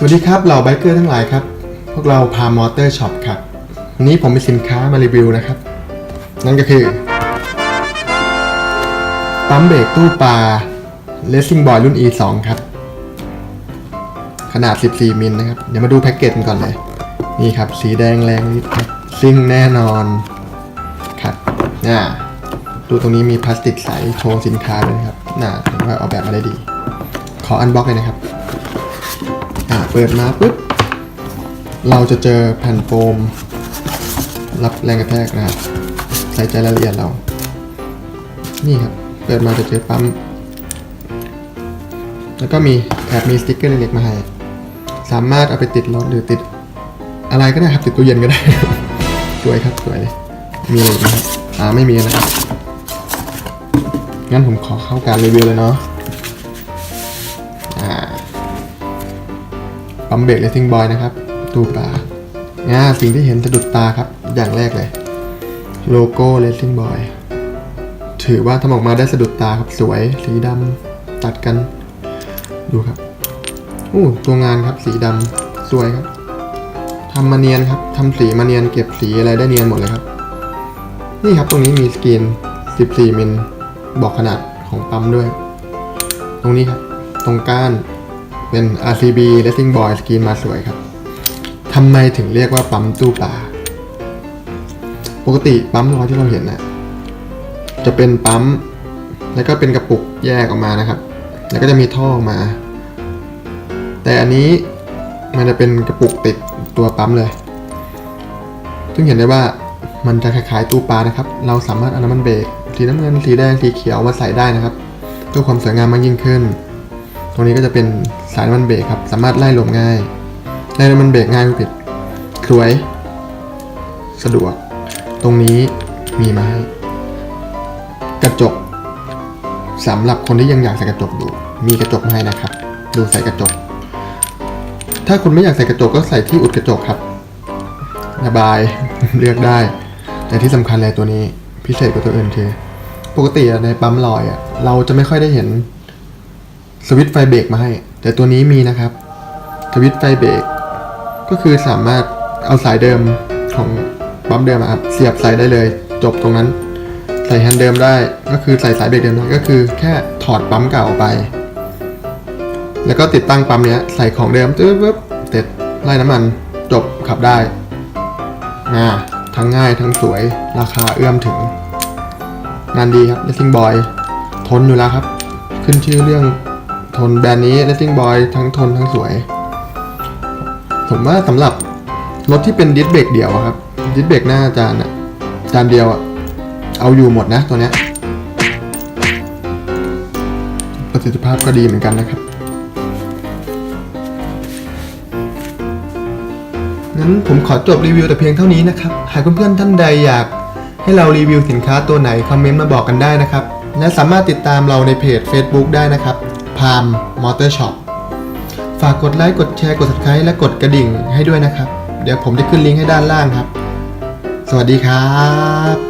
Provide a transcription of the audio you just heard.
สวัสดีครับเหล่าไบเกอร์ทั้งหลายครับ พวกเราพามอเตอร์ช็อปครับวันนี้ผมมีสินค้ามารีวิวนะครับ นั่นก็คือปั๊มเบรกตู้ปลา Racing Boy รุ่น E2 ครับ ขนาด 14 มิลนะครับ เดี๋ยวมาดูแพ็กเกจกันก่อนเลย นี่ครับ สีแดงแรงนิดครับซิ่งแน่นอนครับน่าดูตรงนี้มีพลาสติกใสโชว์สินค้าด้วยครับน่าผมว่าออกแบบมาได้ดี ขออันบล็อกเลยนะครับ ปิดมาปุ๊บ เราจะเจอแผ่นโฟม รับแรงกระแทกนะครับ ใส่ใจรายละเอียดเรา นี่ครับ เปิดมาจะเจอปั๊ม แล้วก็มีแอบมีสติ๊กเกอร์เล็กๆมาให้ สามารถเอาไปติดรถหรือติด อะไรก็ได้ครับ ติดตู้เย็นก็ได้ สวยครับ สวยเลย มีอะไรไหมครับ อ่า ไม่มีนะครับ งั้นผมขอเข้าการรีวิวเลยเนาะ มเบรกเลสซิ่งบอยนะครับตูปลาง่าสิ่งที่เห็นสะดุดตาครับ อย่างแรกเลย โลโก้เลสซิ่งบอยถือว่าทำออกมาได้สะดุดตาครับสวยสีดำตัดกัน ดูครับอู้ตัวงานครับสีดำสวยครับทำมาเนียนครับทำสีมาเนียนเก็บสีอะไรได้เนียนหมดเลยครับ นี่ครับตรงนี้มีสกรีน 14 มิลบอกขนาดของปั๊มด้วย ตรงนี้ครับ ตรงก้าน เป็น RCB Racing Boy สกรีนมาสวยครับทำไมถึงเรียกว่าปั๊มตู้ปลา ปกติปั๊มร้อยที่เราเห็นนะจะเป็นปั๊ม แล้วก็เป็นกระปุกแยกออกมานะครับ แล้วก็จะมีท่อออกมา แต่อันนี้มันจะเป็นกระปุกติดตัวปั๊มเลย ซึ่งเห็นได้ว่ามันจะคล้ายๆตู้ปลานะครับ เราสามารถเอาน้ำมันเบรกสีน้ำเงิน สีแดง สีเขียวมาใส่ได้นะครับเพื่อความสวยงามมากยิ่งขึ้น รงนี้ก็จะเป็นสายน้ำมันเบรกครับ สามารถไล่ลมง่ายไล่น้ำมันเบรกง่ายไม่ผิดสวย สะดวก ตรงนี้มีมาให้กระจกสำหรับคนที่ยังอยากใส่กระจกอยู่ มีกระจกมาให้นะครับ ดูใส่กระจก ถ้าคุณไม่อยากใส่กระจกก็ใส่ที่อุดกระจกครับระบายเลือกได้ แต่ที่สำคัญเลยตัวนี้พิเศษกว่าตัวอื่นคือ ปกติในปั๊มลอยอะเราจะไม่ค่อยได้เห็น สวิตไฟเบรกมาให้ แต่ตัวนี้มีนะครับ สวิตไฟเบรกก็คือสามารถเอาสายเดิมของปั๊มเดิมอะครับเสียบใส่ได้เลย จบตรงนั้น ใส่แฮนด์เดิมได้ ก็คือใส่สายเบรกเดิมได้ก็คือแค่ถอดปั๊มเก่าออกไป แล้วก็ติดตั้งปั๊มเนี้ยใส่ของเดิมตึ๊บปึ๊บเสร็จไล่น้ำมันจบขับได้อ่าทั้งง่ายทั้งสวยราคาเอื้อมถึง งานดีครับ Racing Boy ทนอยู่แล้วครับ ขึ้นชื่อเรื่อง ทนแบรนด์นี้ Racing Boy ทั้งทนทั้งสวย ผมว่าสำหรับรถที่เป็นดิสเบรกเดียวครับ ดิสเบรกหน้าจานอะจานเดียวอะเอาอยู่หมดนะตัวเนี้ยประสิทธิภาพก็ดีเหมือนกันนะครับงั้นผมขอจบรีวิวแต่เพียงเท่านี้นะครับ หากเพื่อนๆท่านใดอยาก ให้เรารีวิวสินค้าตัวไหน คอมเมนต์มาบอกกันได้นะครับ และสามารถติดตามเราในเพจ Facebook ได้นะครับ พามมอเตอร์ช็อปฝากกดไลค์กดแชร์กด subscribe และกดกระดิ่งให้ด้วยนะครับ เดี๋ยวผมจะขึ้นลิงก์ให้ด้านล่างครับ สวัสดีครับ